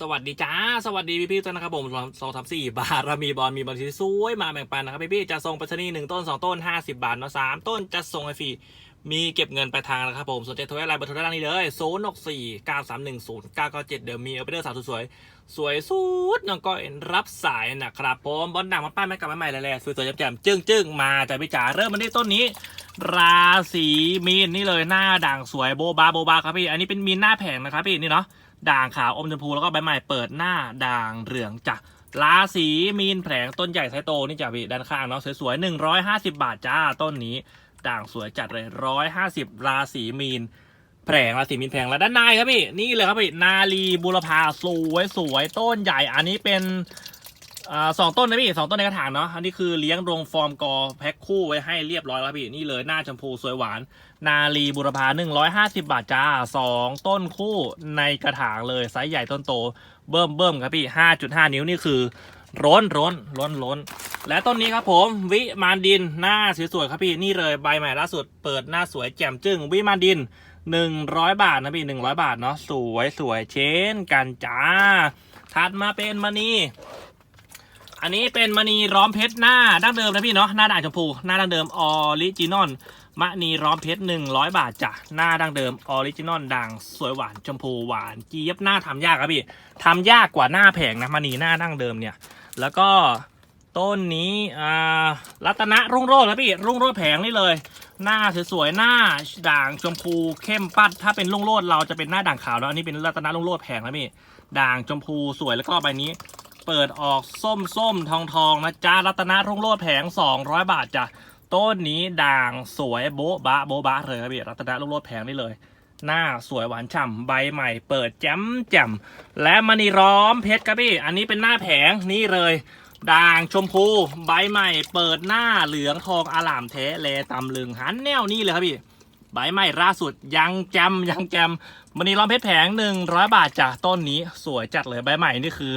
สวัสดีจ้า สวัสดีพี่พี่ๆทุกท่านนะครับผมสองสามสี่บาทเรามีบอลมีบอลที่สวยมาแบ่งปันนะครับพี่พี่ๆจะส่งไปรษณีย์หนึ่งต้นสองต้นห้าสิบาทเนาะสามต้นจะส่งให้ฟรีมีเก็บเงินปลายทางนะครับผมสนใจโทรได้ไลน์เบอร์โทรด้านล่างนี้เลยศูนย์หกสี่เก้าสามหนึ่งศูนย์เก้าเก้าเจ็ดเดี๋ยวมีเอาไปเดอร์สาวสวยสวยสุดน้องก็รับสายนะครับผมบอลดังมาป้ายไม่กลับมาใหม่เลยแหละสวยๆแจ่มๆจึ้งๆมาจากพี่จ๋าเริ่มมาที่ต้นนี้ ราศีมีนนี่เลยหน้าด่างสวยโบบาโบบาครับพี่ อันนี้เป็นมีนหน้าแผงนะครับพี่นี่เนาะ ด่างขาวอมชมพูแล้วก็ใบใหม่เปิดหน้าด่างเหลืองจ้ะราศีมีนแผลงต้นใหญ่ไซโตนี่จ้ะพี่ด้านข้างเนาะสวยๆหนึ่งร้อยห้าสิบาทจ้าต้นนี้ด่างสวยจัดเลยร้อยห้าสิบราศีมีน แผลงราศีมีนแผลงแล้วด้านในครับพี่นี่เลยครับพี่นาลีบุรพาสวยสวยต้นใหญ่อันนี้เป็น อ่าสองต้นนะพี่สองต้นในกระถางเนาะอันนี้คือเลี้ยงรวงฟอร์มกอแพ็คคู่ไว้ให้เรียบร้อยแล้วพี่นี่เลยหน้าชมพูสวยหวาน นาลีบุรพา150 บาทจ้า2ต้นคู่ในกระถางเลยไซส์ใหญ่ต้นโต เบิ่มเบิ่มครับพี่ 5.5 นิ้วนี่คือร้นร้นร้นร้นและต้นนี้ครับผมวิมานดินหน้าสวยๆครับพี่นี่เลยใบใหม่ล่าสุดเปิดหน้าสวยแจ่มจึ้งวิมานดิน 100 บาทนะพี่100 บาทเนาะสวยสวยเช่นกันจ้าถัดมาเป็นมณี อันนี้เป็นมณีร้อมเพชรหน้าดั้งเดิมนะพี่เนาะหน้าด่างชมพูหน้าดั้งเดิมออริจินอลมะนีร้อมเพชรหนึ่งร้อยบาทจ้ะหน้าดั้งเดิมออริจินอลด่างสวยหวานชมพูหวานเจี๊ยบหน้าทำยากครับพี่ทำยากกว่าหน้าแผงนะมะนีหน้าดั้งเดิมเนี่ย แล้วก็ต้นนี้อ่ารัตนะรุ่งโรจน์ครับพี่รุ่งโรจน์แผงนี่เลย หน้าสวยๆหน้าด่างชมพูเข้มปัด ถ้าเป็นรุ่งโรจน์เราจะเป็นหน้าด่างขาวแล้วอันนี้เป็นรัตนะรุ่งโรจน์แผงนะพี่ด่างชมพูสวยแล้วก็ใบนี้ เปิดออกส้มส้มทองทองนะจ๊ะรัตนะรุ่งโรจน์แผง 200 บาทจ้ะต้นนี้ด่างสวยโบ๊ะบะโบ๊ะบะเลยครับพี่รัตนลูกโลดแพงนี่เลย หน้าสวยหวานฉ่ำใบใหม่ เปิดแจ่มแจ่มและมณีร้อมเพชรครับพี่อันนี้เป็นหน้าแผงนี่เลยด่างชมพู ใบใหม่ เปิดหน้าเหลืองทองอลามแท้แลตำลึงหันแนวนี่เลยครับพี่ ใบใหม่ล่าสุดยังแจมยังแจมมณีร้อมเพชรแผงหนึ่งร้อยบาทจ้ะต้นนี้สวยจัดเลยใบใหม่นี่คือ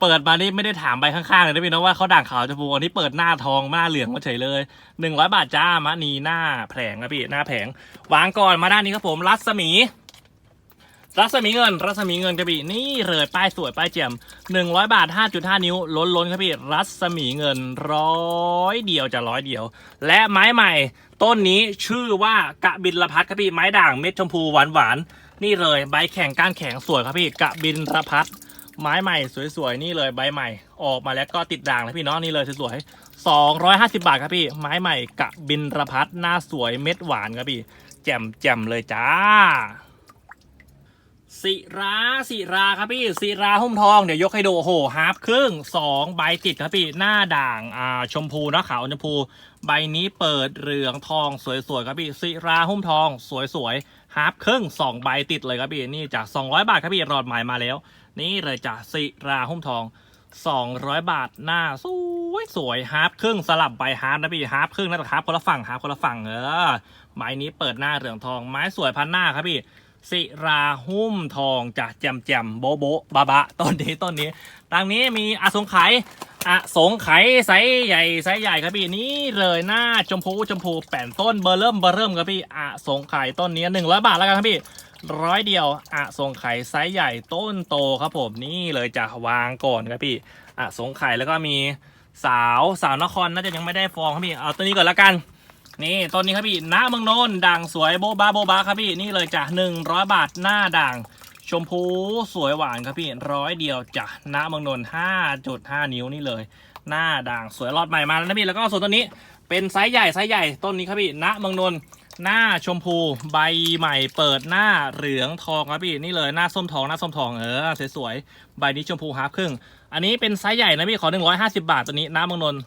เปิดมานี่ไม่ได้ถามใบข้างๆเลยนะพี่น้องว่าเขาด่างขาวจะบูอันนี้เปิดหน้าทองหน้าเหลืองมาเฉยเลยหนึ่งร้อยบาทจ้ามะนีหน้าแผงครับพี่หน้าแผงวางก่อนมาด้านนี้ครับผมรัศมี รัศมีเงิน รัศมีเงินครับพี่นี่เลยป้ายสวยป้ายแจ่มหนึ่งร้อยบาทห้าจุดห้านิ้ว ล้นล้นครับพี่รัศมีเงินร้อยเดียวจะร้อยเดียว และไม้ใหม่ ต้นนี้ชื่อว่ากะบินละพัดครับพี่ไม้ด่างเม็ดชมพูหวานหวานนี่เลยใบแข็งก้านแข็งสวยครับพี่กะบินละพัดไม้ใหม่สวยๆนี่เลยใบใหม่ ออกมาแล้วก็ติดด่างนะพี่เนาะนี่เลยสวยๆสองร้อยห้าสิบาทครับพี่ไม้ใหม่กะบินระพัดหน้าสวยเม็ดหวานครับพี่แจ่มแจ่มๆเลยจ้า สิราสิราครับพี่สิราหุ้มทองเดี๋ยวยกให้ดูโอ้โหฮาร์ฟครึ่งสองใบติดครับพี่หน้าด่างอ่าชมพูนะขาวชมพู ใบนี้เปิดเหลืองทองสวยๆครับพี่สิราหุ้มทองสวยๆฮาร์ฟครึ่งสองใบติดเลยครับพี่นี่จาก 200 บาทครับพี่รอดหม่มาแล้ว นี่เลยจ้ะสิราหุ้มทอง 200 บาทหน้าสวยสวยฮาร์ฟครึ่งสลับใบฮาร์ฟนะพี่ฮาร์ฟครึ่งนะแต่ฮาร์ฟคนละฝั่งฮาร์ฟคนละฝั่งเออใบนี้เปิดหน้าเหลืองทองไม้สวยพันหน้าครับพี่ สิราหุ้มทองจากแจมแจมโบโบบะบะต้นนี้ต้นนี้ดังนี้มีอสงไขยอสงไขยไซส์ใหญ่ไซส์ใหญ่ครับพี่นี่เลยหน้าชมพูชมพูแป่นต้นเบอร์เริ่มเบอร์เริ่มครับพี่อสงไขยต้นนี้หนึ่งร้อยบาทแล้วกันครับพี่ร้อยเดียวอสงไขยไซส์ใหญ่ต้นโตครับผมนี่เลยจะวางก่อนครับพี่อสงไขยแล้วก็มีสาวสาวนครน่าจะยังไม่ได้ฟองครับพี่เอาตัวนี้ก่อนละกัน นี่ต้นนี้ครับพี่หน้าเมืองโนนด่างสวยโบบาโบบาครับพี่นี่เลยจ้ะหนึ่งร้อยบาทหน้าด่าง ชมพูสวยหวานครับพี่ร้อยเดียวจ้ะหน้าเมืองนนห้าจุดห้านิ้วนี่เลย หน้าด่างสวยรอดใหม่มาแล้วนะพี่แล้วก็ส่วนต้นนี้เป็นไซส์ใหญ่ไซส์ใหญ่ต้นนี้ครับพี่ณเมืองนนหน้าชมพูใบใหม่เปิดหน้าเหลืองทองครับพี่นี่เลยหน้าส้มทองหน้าส้มทองเออสวยๆใบนี้ชมพูฮาร์ฟครึ่ง อันนี้เป็นไซส์ใหญ่นะพี่ขอ 150 บาทตัวนี้ณเมืองนนท์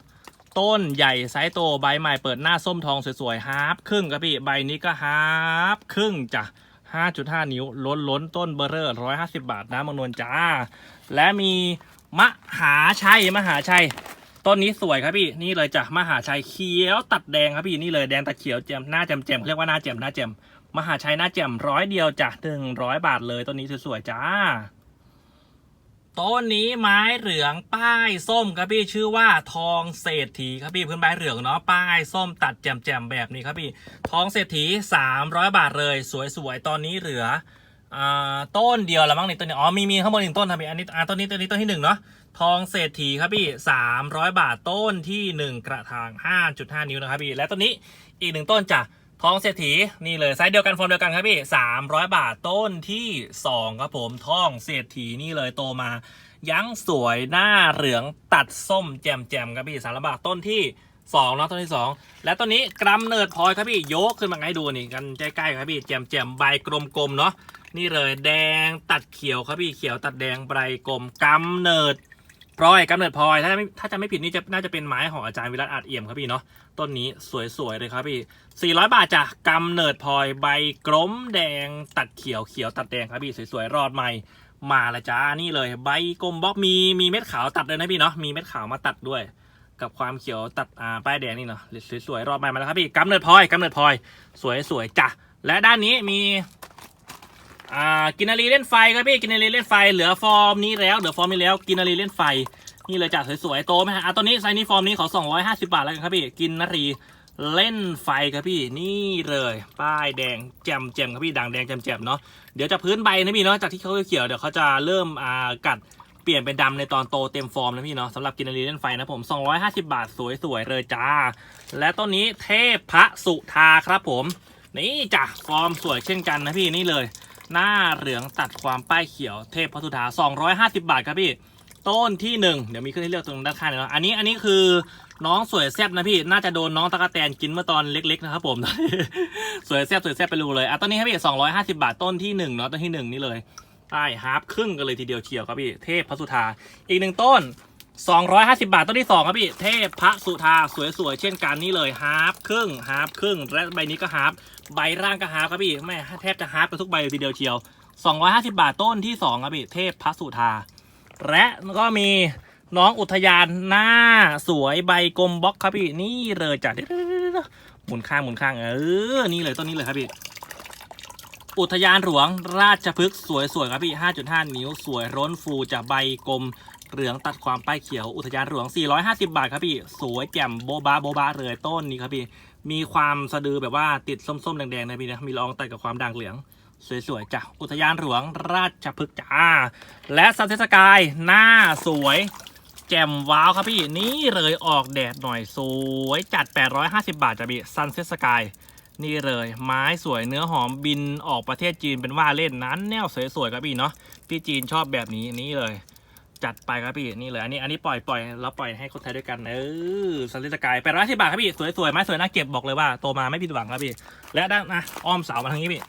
ต้นใหญ่ไซส์โตใบใหม่เปิดหน้าส้มทองสวยๆฮาร์ฟครึ่งครับพี่ใบนี้ก็ฮาร์ฟครึ่งจ้ะ5.5 นิ้ว ล้นล้นต้นเบอร์เรอร์150 บาทนะมังนวลจ้า และมีมหาชัยมหาชัย ต้นนี้สวยครับพี่นี่เลยจ้ะมหาชัยเขียวตัดแดงครับพี่นี่เลยแดงตัดเขียวแจ่มหน้าแจ่มแจ่มเรียกว่าหน้าแจ่มหน้าแจ่มมหาชัยหน้าแจ่มร้อยเดียวจ้ะหนึ่งร้อยบาทเลยต้นนี้สวยๆจ้า ต้นนี้ไม้เหลืองป้ายส้มครับพี่ชื่อว่าทองเศรษฐีครับพี่พื้นไม้เหลืองเนาะป้ายส้มตัดแจ่มๆแบบนี้ครับพี่ทองเศรษฐี 300 บาทเลย สวยๆตอนนี้เหลืออต้นเดียวละมั้งนี่ต้นนี้อ๋อมีมีข้างบนหนึ่งต้นครับพี่อันนี้ต้นนี้ต้นนี้ต้นที่หนึ่งเนาะทองเศรษฐีครับพี่สามร้อยบาทต้นที่หนึ่งกระถางห้าจุดห้านิ้วนะครับพี่และต้นนี้อีกหนึ่งต้นจ้ะ ทองเศรษฐีนี่เลยไซส์เดียวกันฟอร์มเดียวกันครับพี่สามร้อยบาทต้นที่สองครับผมทองเศรษฐีนี่เลยโตมา ยังสวยหน้าเหลืองตัดส้มแจ่มแจมๆครับพี่สารบาทต้นที่สองเนาะต้นที่สองและต้นนี้กรัมเนิดพลอยครับพี่ยกขึ้นมาให้ดูนี่กันใกล้ๆครับพี่แจ่มแจมๆใบกลมๆเนาะนี่เลยแดงตัดเขียวครับพี่เขียวตัดแดงใบกลมกำเนิด พลอยกำเนิดพลอยถ้าไม่ถ้าจะไม่ผิดนี่จะน่าจะเป็นไม้ของอาจารย์วิรัตอาจเอี่ยมครับพี่เนาะต้นนี้สวยๆเลยครับพี่ 400 บาทจ้ะกำเนิดพลอยใบกลมแดงตัดเขียวเขียวตัดแดงครับพี่สวยๆรอดใหม่มาละจ้านี่เลย ใบกลมบล็อกมีมีเม็ดขาวตัดเลยนะพี่เนาะมีเม็ดขาวมาตัดด้วย กับความเขียวตัดอ่าป้ายแดงนี่เนาะสวยๆรอบใหม่มาแล้วครับพี่กำเนิดพลอยกำเนิดพลอย สวยๆจ้ะและด้านนี้มี อ่ากินนารีเล่นไฟครับพี่กินนารีเล่นไฟเหลือฟอร์มนี้แล้วเหลือฟอร์มนี้แล้วกินนารีเล่นไฟ นี่เลยจ้ะสวยๆโตไหมฮะอะตัวนี้ไซส์นี้ฟอร์มนี้ขอ250 บาทแล้วกันครับพี่กินนารีเล่นไฟครับพี่นี่เลย ป้ายแดงแจ่มแจ่มครับพี่ด่างแดงแจ่มแจ่มเนาะเดี๋ยวจะพื้นใบนะพี่เนาะจากที่เขาเขียวเดี๋ยวเขาจะเริ่มอ่ากัดเปลี่ยนเป็นดำในตอนโตเต็มฟอร์มนะพี่เนาะสำหรับกินนารีเล่นไฟนะผม 250 บาทสวยๆเลยจ้า และต้นนี้เทพพระสุธาครับผม นี่จ้ะฟอร์มสวยเช่นกันนะพี่นี่เลย หน้าเหลืองตัดความป้ายเขียวเทพพระสุธา250 บาทครับพี่ต้นที่หนึ่งเดี๋ยวมีขึ้นให้เลือกตรงด้านข้างเนาะอันนี้อันนี้คือน้องสวยแซ่บนะพี่น่าจะโดนน้องตะกะแตนกินเมื่อตอนเล็กๆนะครับผม สวยแซ่บสวยแซ่บไปรูเลยอะต้นนี้ครับพี่250บาทต้นที่หนึ่งเนาะต้นที่หนึ่งนี่เลยใต้ฮาร์ปครึ่งกันเลยทีเดียวเชียวครับพี่เทพพระสุธาอีกหนึ่งต้น 250 บาทต้นที่สองครับพี่ เทพพระสุธาสวยๆ เช่นกันนี่เลยฮาร์ปครึ่งฮาร์ปครึ่ง และใบนี้ก็ฮาร์ปใบร่างก็ฮาร์ปครับพี่แม่แทบจะฮาร์ปไปทุกใบเลยทีเดียวเชียว 250 บาทต้นที่สองครับพี่ เทพพระสุธา และก็มีน้องอุทยานหน้าสวยใบกลมบล็อกครับพี่ นี่เลยจ้ะเดี๋ยวๆๆๆหมุนข้างหมุนข้างเออนี่เลยต้นนี้เลยครับพี่อุทยานหลวงราชพฤกษ์สวยๆครับพี่ 5.5 นิ้ว สวยร้นฟูจะใบกลม เหลืองตัดความป้ายเขียวอุทยานหลวง 450 บาทครับพี่ สวยแจ่มโบบาโบบาเลยต้นนี้ครับพี่ มีความสะดือแบบว่าติดส้มๆแดงๆนะพี่นะมีรองตัดกับความด่างเหลือง สวยๆจ้ะอุทยานหลวงราชพฤกษ์จ้า และซันเทสกายหน้าสวยแจ่มว้าวครับพี่นี่เลยออกแดดหน่อยสวยจัด 850 บาทจ้ะพี่ซันเทสกายนี่เลยไม้สวยเนื้อหอมบินออกประเทศจีนเป็นว่าเล่นนั้นแนวสวยๆครับพี่เนาะพี่จีนชอบแบบนี้นี่เลย จัดไปครับพี่นี่เลยอันนี้อันนี้ปล่อยปล่อยแล้วปล่อยให้คนไทยด้วยกันเออซันเทสกาย850บาทครับพี่สวยๆไม้สวยน่าเก็บบอกเลยว่าโตมาไม่ผิดหวังครับพี่ และด้านนะอ้อมเสามาทางนี้พี่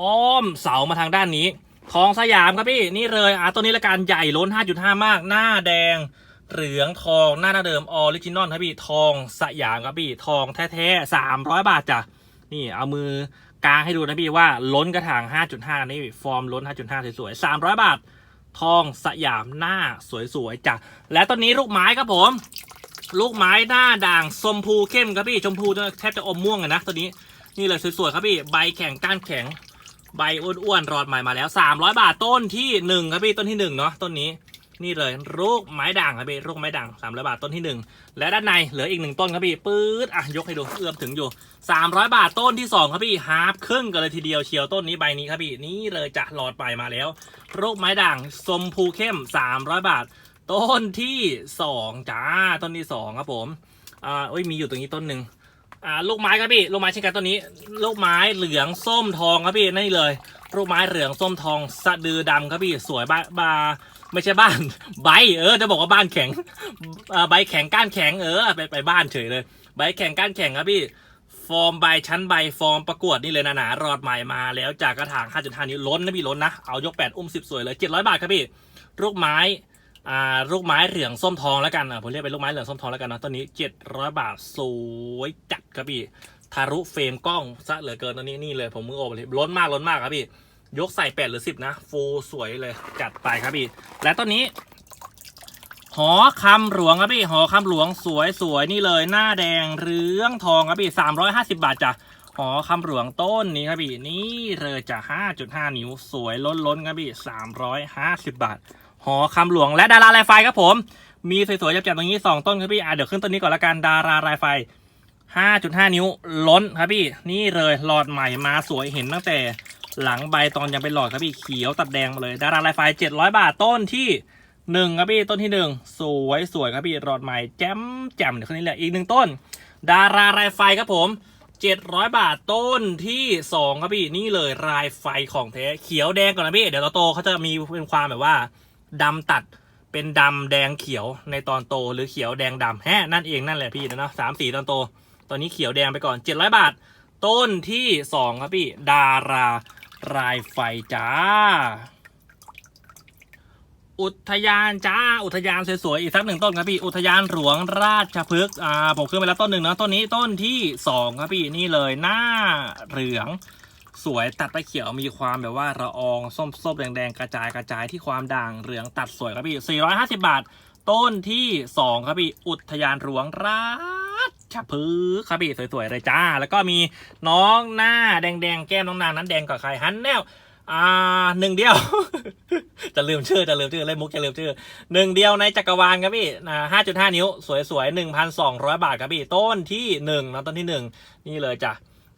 อ้อมเสามาทางด้านนี้ ทองสยามครับพี่นี่เลยอะตัวนี้ละการใหญ่ล้น 5.5 มาก หน้าแดง เหลืองทองหน้าหน้าเดิมออริจินอลครับพี่ทองสยามครับพี่ทองแท้ๆ300 บาทจ้ะนี่เอามือกลางให้ดูนะพี่ว่าล้นกระถาง 5.5 นี่ฟอร์มล้น 5.5 สวยๆ300 บาท ทองสยามหน้าสวยๆจ้ะและตอนนี้ลูกไม้ครับผม ลูกไม้หน้าด่างชมพูเข้มครับพี่ชมพูแทบจะอมม่วงอะนะตัวนี้นี่เลยสวยๆครับพี่ใบแข็งก้านแข็งใบอ้วนๆรอดใหม่มาแล้ว 300 บาทต้นที่หนึ่งครับพี่ต้นที่หนึ่งเนาะต้นนี้ นี่เลยลูกไม้ด่างครับพี่ลูกไม้ด่าง300บาทต้นที่หนึ่งและด้านในเหลืออีกหนึ่งต้นครับพี่ปื๊ดอะยกให้ดูเอื้อมถึงอยู่300บาทต้นที่สองครับพี่ฮาร์ปครึ่งกันเลยทีเดียวเชียวต้นนี้ใบนี้ครับพี่นี่เลยจะหลอดไปมาแล้วลูกไม้ด่างชมพูเข้ม300บาท ต้นที่สองจ้าต้นที่สองครับผมอ่าเอ้ยมีอยู่ตรงนี้ต้นหนึ่งอ่าลูกไม้ครับพี่ลูกไม้เช่นกันตัวนี้ลูกไม้เหลืองส้มทองครับพี่นี่เลยลูกไม้เหลืองส้มทองสะดือดำครับพี่สวยบ้าบา ไม่ใช่บ้านใบเออจะบอกว่าบ้านแข็งใบแข็งก้านแข็งเออไปไปบ้านเฉยเลย ใบแข็งก้านแข็งครับพี่ฟอร์มใบชั้นใบฟอร์มประกวดนี่เลยนะหนารอดใหม่มาแล้วจากกระถาง5.5นิ้วล้นนะพี่ล้นนะ เอายก 8 อุ้ม 10 สวยเลย 700 บาทครับพี่ลูกไม้อ่าลูกไม้เหลืองส้มทองแล้วกันอะผมเรียกเป็นลูกไม้เหลืองส้มทองแล้วกันนะต้นนี้เจ็ดร้อยบาทสวยจัดครับพี่ทารุเฟรมกล้องซะเหลือเกินตอนนี้นี่เลยผมมือโอบเลยล้นมากล้นมากครับพี่ ยกใส่แปดหรือสิบนะ ฟูสวยเลยจัดไปครับพี่ และต้นนี้ หอคำหลวงครับพี่ หอคำหลวงสวยสวยนี่เลย หน้าแดงเรืองทองครับพี่สามร้อยห้าสิบาทจ้ะหอคำหลวงต้นนี้ครับพี่นี่เลยจะห้าจุดห้านิ้วสวยล้นล้นครับพี่สามร้อยห้าสิบบาท หอคำหลวงและดาราลายไฟครับผม มีสวยๆจับๆตรงนี้2ต้นครับพี่อะเดี๋ยวขึ้นต้นนี้ก่อนละกันดาราลายไฟ5.5นิ้วล้นครับพี่ นี่เลยหลอดใหม่มาสวยเห็นตั้งแต่ หลังใบตอนยังเป็นหลอดครับพี่เขียวตัดแดงมาเลยดาราลายไฟเจ็ดร้อยบาทต้นที่หนึ่งครับพี่ต้นที่หนึ่งสวยสวยครับพี่หลอดใหม่แจ่มแจ่มเดี๋ยวคนนี้แหละอีกหนึ่งต้น ดาราลายไฟครับผมเจ็ดร้อยบาทต้นที่สองครับพี่นี่เลยลายไฟของแท้เขียวแดงก่อนนะพี่เดี๋ยวโตเขาจะมีเป็นความแบบว่าดำตัดเป็นดำแดงเขียวในตอนโตหรือเขียวแดงดำแฮะนั่นเองนั่นแหละพี่นะเนาะสามสีตอนโต ตอนนี้เขียวแดงไปก่อนเจ็ดร้อยบาท ต้นที่สองครับพี่ดารา รายไฟจ้า อุทยานจ้า อุทยานสวยๆอีกสักหนึ่งต้นครับพี่ อุทยานหลวงราชพฤกษ์อ่าผมขึ้นไปแล้วต้นหนึ่งนะต้นนี้ต้นที่สองครับพี่นี่เลยหน้าเหลืองสวยตัดไปเขียวมีความแบบว่าระอองส้มๆแดงๆกระจายกระจายที่ความด่างเหลืองตัดสวยครับพี่ 450 บาท ต้นที่สองครับพี่ อุทยานหลวงรา ชพฤกษ์ครับพี่สวยๆเลยจ้า แล้วก็มีน้องหน้าแดงๆ แก้มน้องนางนั้นแดงกว่าใครฮันแนวอ่าหนึ่งเดียว จะลืมชื่อจะลืมชื่อเล่นมุกจะลืมชื่อหนึ่งเดียวในจักรวาลครับพี่อ่าห้าจุดห้านิ้ว สวยๆหนึ่งพันสองร้อยบาทครับพี่ ต้นที่หนึ่งนะต้นที่หนึ่งนี่เลยจ้ะ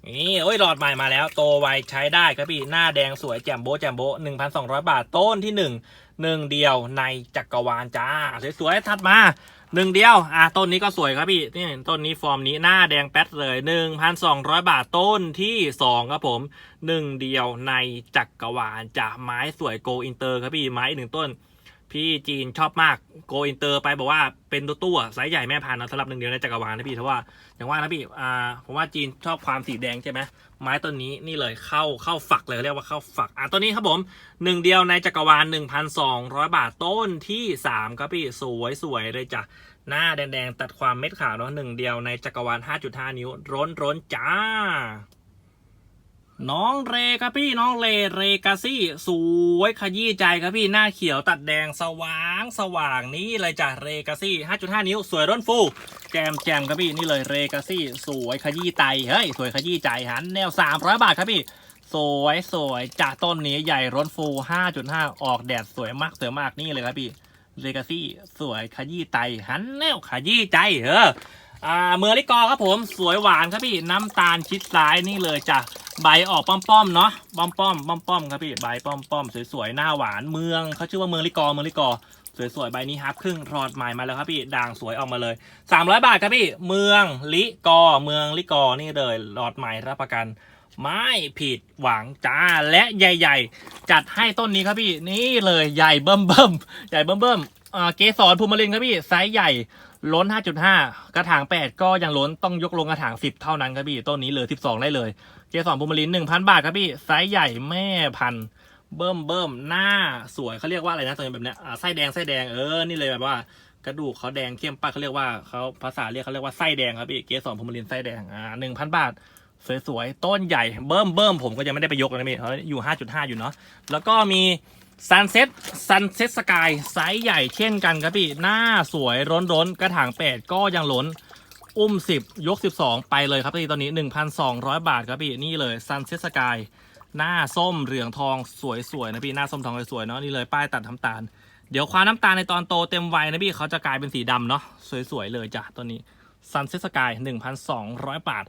นี่โอ้ยหลอดใหม่มาแล้ว โตไวใช้ได้ครับพี่ หน้าแดงสวยแจ่มโบแจ่มโบหนึ่งพันสองร้อยบาท ต้นที่หนึ่งหนึ่งเดียวในจักรวาลจ้า สวยๆถัดมา หนึ่งเดียว อะต้นนี้ก็สวยครับพี่ นี่ต้นนี้ฟอร์มนี้หน้าแดงแป๊ดเลยหนึ่งพันสองร้อยบาทต้นที่สองครับผมหนึ่งเดียวในจักรวาลจากไม้สวยโกอินเตอร์ครับพี่ไม้หนึ่งต้น พี่จีนชอบมากโกอินเตอร์ไปบอกว่าเป็นตัวตู้อะไซส์ใหญ่แม่พันธุ์นะสำหรับหนึ่งเดียวในจักรวาลนะพี่เพราะว่าอย่างว่านะพี่อ่าผมว่าจีนชอบความสีแดงใช่ไหมไม้ต้นนี้นี่เลยเข้าเข้าฝักเลยเรียกว่าเข้าฝักอะต้นนี้ครับผมหนึ่งเดียวในจักรวาลหนึ่งพันสองร้อยบาทต้นที่สามครับพี่สวยสวยเลยจ้ะหน้าแดงๆตัดความเม็ดขาวเนาะหนึ่งเดียวในจักรวาล 5.5 นิ้วร้นร้นจ้า น้องเรครับพี่น้องเลเรกาซี่สวยขยี้ใจครับพี่หน้าเขียวตัดแดงสว่างสว่างนี่เลยจ้ะเรกาซี่ 5.5 นิ้ว สวยร้นฟู แจมแจมครับพี่นี่เลยเรกาซี่ สวยขยี้ใจเฮ้ยสวยขยี้ใจหันแนว 300 บาทครับพี่ สวยสวยจากต้นนี้ใหญ่ร้นฟู 5.5 ออกแดดสวยมากสวยมากนี่เลยครับพี่เรกาซี่สวยขยี้ใจหันแนวขยี้ใจเออ อ่าเมอริกอครับผมสวยหวานครับพี่น้ำตาลชิดซ้ายนี่เลยจ้ะใบออกป้อมๆเนาะป้อมๆป้อมป้อมๆครับพี่ใบป้อมๆสวยๆหน้าหวานเมืองเขาชื่อว่าเมืองลิกอเมืองลิกอสวยๆใบนี้ฮับครึ่งรอดใหม่มาแล้วครับพี่ด่างสวยออกมาเลย 300 บาทครับพี่เมืองลิกอเมืองลิกอนี่เลยรอดใหม่รับประกัน ไม่ผิดหวังจ้าและใหญ่ ๆ จัดให้ต้นนี้ครับพี่นี่เลยใหญ่เบิ่มเบิ่มใหญ่เบิ่มเบิ่ม เกสรภูมิลินครับพี่ไซส์ใหญ่ล้น 5.5 กระถาง 8 ก็ยังล้นต้องยกลงกระถาง 10 เท่านั้นครับพี่ต้นนี้เหลือ12 ได้เลยเจสอนภูมิลิน 1,000 บาทครับพี่ไซส์ใหญ่แม่พันธุ์เบิ่มเบิ่มหน้าสวยเขาเรียกว่าอะไรนะตัวนี้แบบเนี้ยอ่าไส้แดงไส้แดงเออนี่เลยแบบว่า กระดูกเขาแดงเข้มป้าเขาเรียกว่าเขาภาษาเรียกเขาเรียกว่าไส้แดงครับพี่เกสรภูมิลินไส้แดงอ่า1,000บาทสวยๆต้นใหญ่เบิ่มเบิ่มผมก็ยังไม่ได้ไปยกเลยนะพี่เขาอยู่ 5.5 อยู่เนาะแล้วก็มี ซันเซ็ตซันเซ็ตสกายไซส์ใหญ่เช่นกันครับพี่ หน้าสวยร้นร้นๆกระถางแปดก็ยังล้น อุ้มสิบยกสิบสองไปเลยครับพี่ตอนนี้หนึ่งพันสองร้อยบาทครับพี่ นี่เลยซันเซ็ตสกายหน้าส้มเหลืองทองสวยๆนะพี่ หน้าส้มทองสวยๆเนาะนี่เลยป้ายตัดน้ำตาล เดี๋ยวความน้ำตาลในตอนโตเต็มวัยนะพี่เขาจะกลายเป็นสีดำเนาะสวยๆเลยจ้ะตัวนี้ซันเซ็ตสกายหนึ่งพันสองร้อยบาท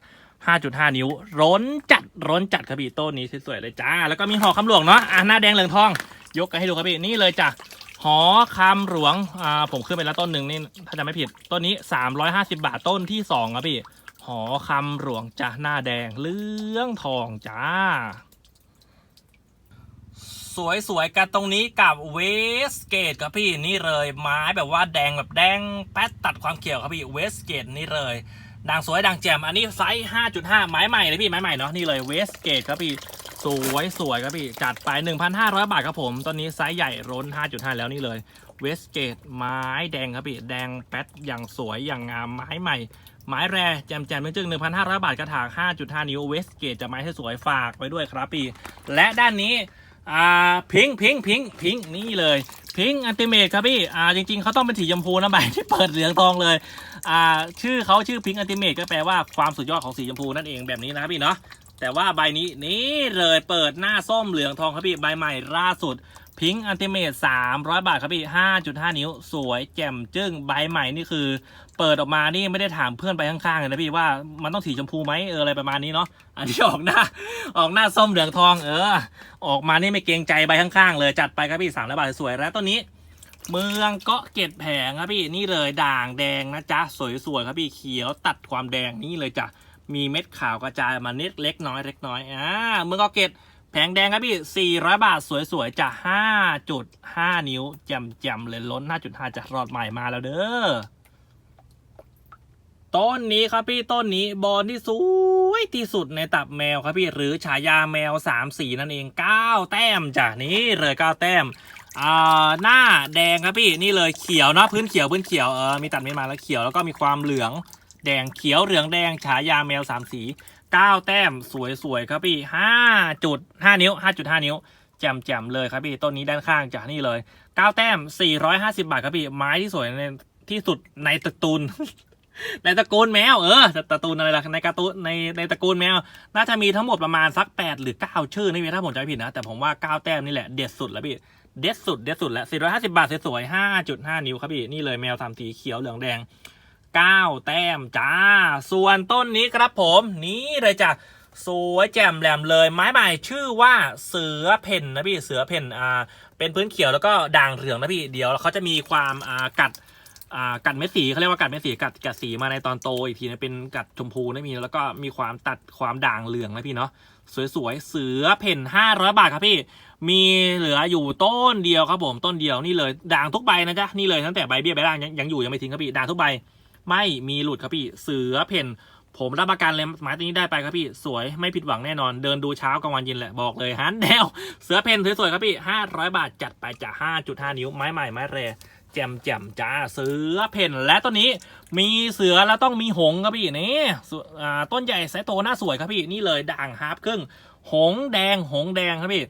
5.5 นิ้ว ร้นจัด ร้นจัดครับพี่ต้นนี้สวยๆเลยจ้า แล้วก็มีห่อคำหลวงเนาะอะหน้าแดงเหลืองทอง ยกกันให้ดูครับพี่นี่เลยจ้ะหอคำหลวงอ่าผมขึ้นไปแล้วต้นหนึ่งนี่ถ้าจำไม่ผิดต้นนี้ 350 บาทต้นที่สองครับพี่หอคำหลวงจ้ะหน้าแดงเลืองทองจ้า สวยๆกันตรงนี้กับเวสเกตครับพี่นี่เลยไม้แบบว่าแดงแบบแดงแป๊ดตัดความเขียวครับพี่เวสเกตนี่เลยด่างสวยด่างแจ่มอันนี้ไซส์ 5.5 ไม้ใหม่เลยพี่ไม้ใหม่เนาะนี่เลยเวสเกตครับพี่ สวยสวยครับพี่ จัดไป 1,500 บาทครับผม ตอนนี้ไซส์ใหญ่ร้น 5.5 แล้วนี่เลยเวสเกตไม้แดงครับพี่ แดงแป๊ดอย่างสวยอย่างงามไม้ใหม่ ไม้แร่แจมแจมจึง1,500 บาทกระถาง 5.5 นิ้วเวสเกตจะไม้ให้สวยฝากไว้ด้วยครับพี่ และด้านนี้อ่าพิงพิงพิงพิงนี่เลยพิงอันติเมทครับพี่อ่าจริงๆเขาต้องเป็นสีชมพูนะใบที่เปิดเหลืองทองเลยอ่าชื่อเขาชื่อพิงอันติเมทก็แปลว่าความสุดยอดของสีชมพูนั่นเองแบบนี้นะครับพี่เนาะ แต่ว่าใบนี้นี่เลยเปิดหน้าส้มเหลืองทองครับพี่ใบใหม่ล่าสุดพิงอันติเมตสามร้อยบาทครับพี่ห้าจุดห้านิ้ว สวยแจ่มจึ้งใบใหม่นี่คือ เปิดออกมานี่ไม่ได้ถามเพื่อนไปข้างๆเลยนะพี่ว่ามันต้องสีชมพูไหมเอออะไรประมาณนี้เนาะอันนี้ออกหน้าออกหน้าส้มเหลืองทอง เออ ออกมานี่ไม่เกรงใจใบข้างๆเลยจัดไปครับพี่สามร้อยบาทสวยแล้วต้นนี้ เมืองเกาะเกร็ดแผงครับพี่นี่เลยด่างแดงนะจ๊ะสวยๆครับพี่เขียวตัดความแดงนี่เลยจ้ะ มีเม็ดขาวกระจายมานิดเล็กน้อยเล็กน้อยอ่าเมืองกาะเกร็ดแผงแดงครับพี่ 400 บาทสวยๆจ้ะ5.5 นิ้วแจ่มๆเลยล้น 5.5 จะรอดใหม่มาแล้วเด้อต้นนี้ครับพี่ต้นนี้บอลที่สวยที่สุดในตับแมวครับพี่หรือฉายาแมวสามสีนั่นเองเก้าแต้มจ้ะนี่เลยเก้าแต้มอ่าหน้าแดงครับพี่นี่เลยเขียวเนาะพื้นเขียวพื้นเขียวเออมีตัดเม็ดมาแล้วเขียวแล้วก็มีความเหลือง แดงเขียวเหลืองแดงฉายาแมวสามสีเก้าแต้มสวยๆครับพี่ห้าจุดห้านิ้วห้าจุดห้านิ้วแจ่มๆเลยครับพี่ต้นนี้ด้านข้างจ้ะนี่เลยเก้าแต้มสี่ร้อยห้าสิบาทครับพี่ไม้ที่สวยในที่สุดในตระกูลในตระกูลแมวเออตระกูลอะไรล่ะในการ์ตูนในในตระกูลแมว น่าจะมีทั้งหมดประมาณสัก8หรือ9ชื่อนี่พี่ถ้าผมจำไม่ผิดนะ แต่ผมว่า9แต้มนี่แหละเด็ดสุดแล้วพี่เด็ดสุดเด็ดสุดแล้ว450บาทสวยๆ5.5นิ้วครับพี่นี่เลยแมวสามสีเขียวเหลืองแดง 9 แต้มจ้า ส่วนต้นนี้ครับผมนี่เลยจ้ะสวยแจ่มแหลมเลยไม้ใหม่ชื่อว่าเสือเพ่นนะพี่เสือเพ่นอ่าเป็นพื้นเขียวแล้วก็ด่างเหลืองนะพี่เดี๋ยวเขาจะมีความอ่ากัดอ่ากัดเม็ดสีเขาเรียกว่ากัดเม็ดสีกัดกัดสีมาในตอนโตอีกทีนะเป็นกัดชมพูนะพี่แล้วก็มีความตัดความด่างเหลืองนะพี่เนาะสวยๆเสือเพ่นห้าร้อยบาทครับพี่ มีเหลืออยู่ต้นเดียวครับผมต้นเดียวนี่เลยด่างทุกใบนะจ๊ะนี่เลยตั้งแต่ใบเบี้ยใบล่างยังยังอยู่ยังไม่ทิ้งครับพี่ด่างทุกใบ ไม่มีหลุดครับพี่ เสือเพ่น ผมรับประกันเลยไม้ตัวนี้ได้ไปครับพี่ สวยไม่ผิดหวังแน่นอน เดินดูเช้ากลางวันเย็นแหละบอกเลยฮันแนว เสือเพ่นสวยๆครับพี่ห้าร้อยบาทจัดไปจากห้าจุดห้านิ้วไม้ใหม่ไม้แรแจ่มแจ่มจ้าเสือเพ่นและต้นนี้มีเสือแล้วต้องมีหงครับพี่นี่ต้นใหญ่ไซส์โตหน้าสวยครับพี่นี่เลยด่างฮาร์ปครึ่ง หงแดงหงแดงครับพี่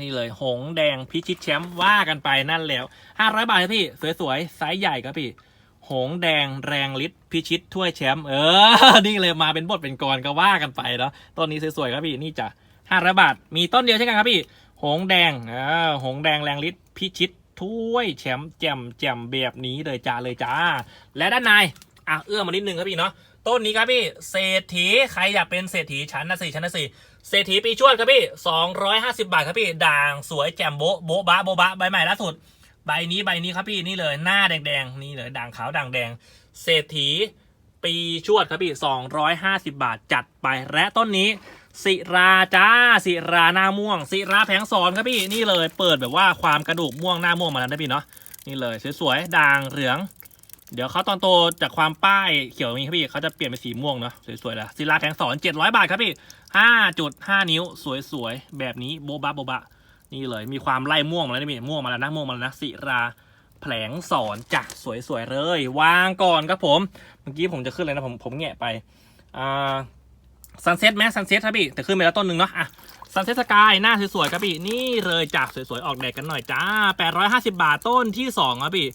นี่เลยหงแดงพิชิตแชมป์ว่ากันไปนั่นแล้วห้าร้อยบาทครับพี่ สวยๆไซส์ใหญ่ครับพี่ หงแดงแรงฤทธิ์พิชิตถ้วยแชมป์เออ นี่เลยมาเป็นบทเป็นกรก็ว่ากันไปเนาะต้นนี้สวยๆครับพี่นี่จ้ะห้าร้อยบาท มีต้นเดียวใช่ไหมครับพี่ หงแดงอ่าหงแดงแรงฤทธิ์พิชิตถ้วยแชมป์แจ่มแจ่มแบบนี้เลยจ้าเลยจ้า และด้านในอะเอื้อมมานิดนึงครับพี่เนาะต้นนี้ครับพี่เศรษฐีใครอยากเป็นเศรษฐีชั้นนะสี่ชั้นนะสี่เศรษฐีปีชวดครับพี่สองร้อยห้าสิบาทครับพี่ด่างสวยแจ่มโบ๊ะโบ๊ะบะโบ๊ะบะใบใหม่ล่าสุด ใบนี้ใบนี้ครับพี่นี่เลยหน้าแดงๆนี่เลยด่างขาวด่างแดง เศรษฐีปีชวดครับพี่250 บาทจัดไปและต้นนี้ สิราจ้าสิราหน้าม่วง สิราแผงสอนครับพี่นี่เลยเปิดแบบว่าความกระดูกม่วงหน้าม่วงมาแล้วนะพี่เนาะนี่เลยสวยๆด่างเหลือง เดี๋ยวเขาตอนโตจากความป้ายเขียวนี้ครับพี่เขาจะเปลี่ยนเป็นสีม่วงเนาะสวยๆแล้วสิราแผงสอน700 บาทครับพี่5.5 นิ้ว สวยๆแบบนี้โบบะโบบะ นี่เลยมีความไล่ม่วงมาแล้วนี่ม่วงมาแล้วนะม่วงมาแล้วนะสิราแผลงสอนจ้ะสวยๆเลยวางก่อนครับผม เมื่อกี้ผมจะขึ้นเลยนะผมผมแงะไปอ่าซันเซ็ตไหมซันเซ็ตครับพี่แต่ขึ้นไปแล้วต้นหนึ่งเนาะอะซันเซ็ตสกายหน้าสวยๆครับพี่นี่เลยจ้ะสวยๆออกแดดกันหน่อยจ้า 850 บาทต้นที่2ครับพี่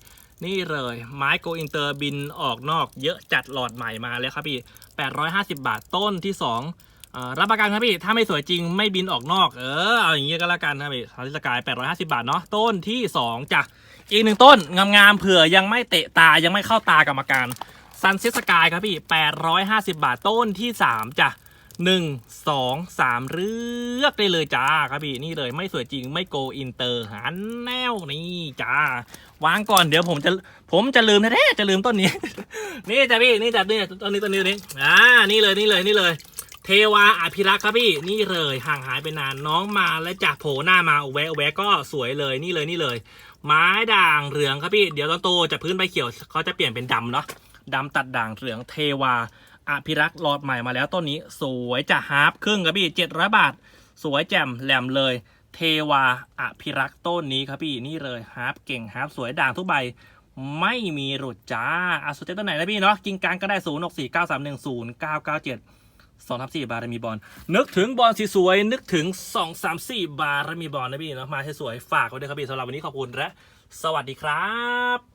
นี่เลยไม้โกอินเตอร์บินออกนอกเยอะจัดหลอดใหม่มาแล้วครับพี่ 850 บาทต้นที่2อ่า รับประกันครับพี่ ถ้าไม่สวยจริงไม่บินออกนอก เออ เอาอย่างเงี้ยก็แล้วกันครับพี่ทาริสกาย 850 บาทเนาะ ต้นที่ 2จ้ะ อีกหนึ่งต้น งามๆ เผื่อยังไม่เตะตา ยังไม่เข้าตากรรมการ ซันเซสกายครับพี่ 850 บาท ต้นที่ 3จ้ะหนึ่งสองสามเลือกได้เลยจ้าครับพี่นี่เลยไม่สวยจริงไม่โกอินเตอร์หันแนวนี่จ้าวางก่อนเดี๋ยวผมจะผมจะลืมแท้ๆจะลืมต้นนี้ นี่จ้ะพี่นี่จ้ะนี่ต้นนี้ต้นนี้ต้นนี้อ่านี่เลยนี่เลยนี่เลย เทวาอภิรักษ์ครับพี่นี่เลยห่างหายไปนานน้องมาและจากโผล่หน้ามาแวะแวะก็สวยเลยนี่เลยนี่เลย ไม้ด่างเหลืองครับพี่เดี๋ยวตอนโตจากพื้นใบเขียวเขาจะเปลี่ยนเป็นดำเนาะดำตัดด่างเหลืองเทวาอภิรักษ์หลอดใหม่มาแล้วต้นนี้สวยจะฮาร์ปครึ่งครับพี่เจ็ดร้อยบาท สวยแจ่มแหลมเลย เทวาอภิรักษ์ต้นนี้ครับพี่นี่เลยฮาร์ปเก่งฮาร์ปสวยด่างทุกใบไม่มีหลุดจ้าอะสุเจ๊ต้นไหนนะพี่เนาะกิงการก็ได้ศูนย์หกสี่เก้าสามหนึ่งศูนย์เก้าเก้าเจ็ด สองสามสี่บารมีบอลนึกถึงบอลสีสวยนึกถึงสองสามสี่บารมีบอลนะพี่เนาะมาสวยฝากไว้ด้วยครับพี่สำหรับวันนี้ขอบคุณและ สวัสดีครับ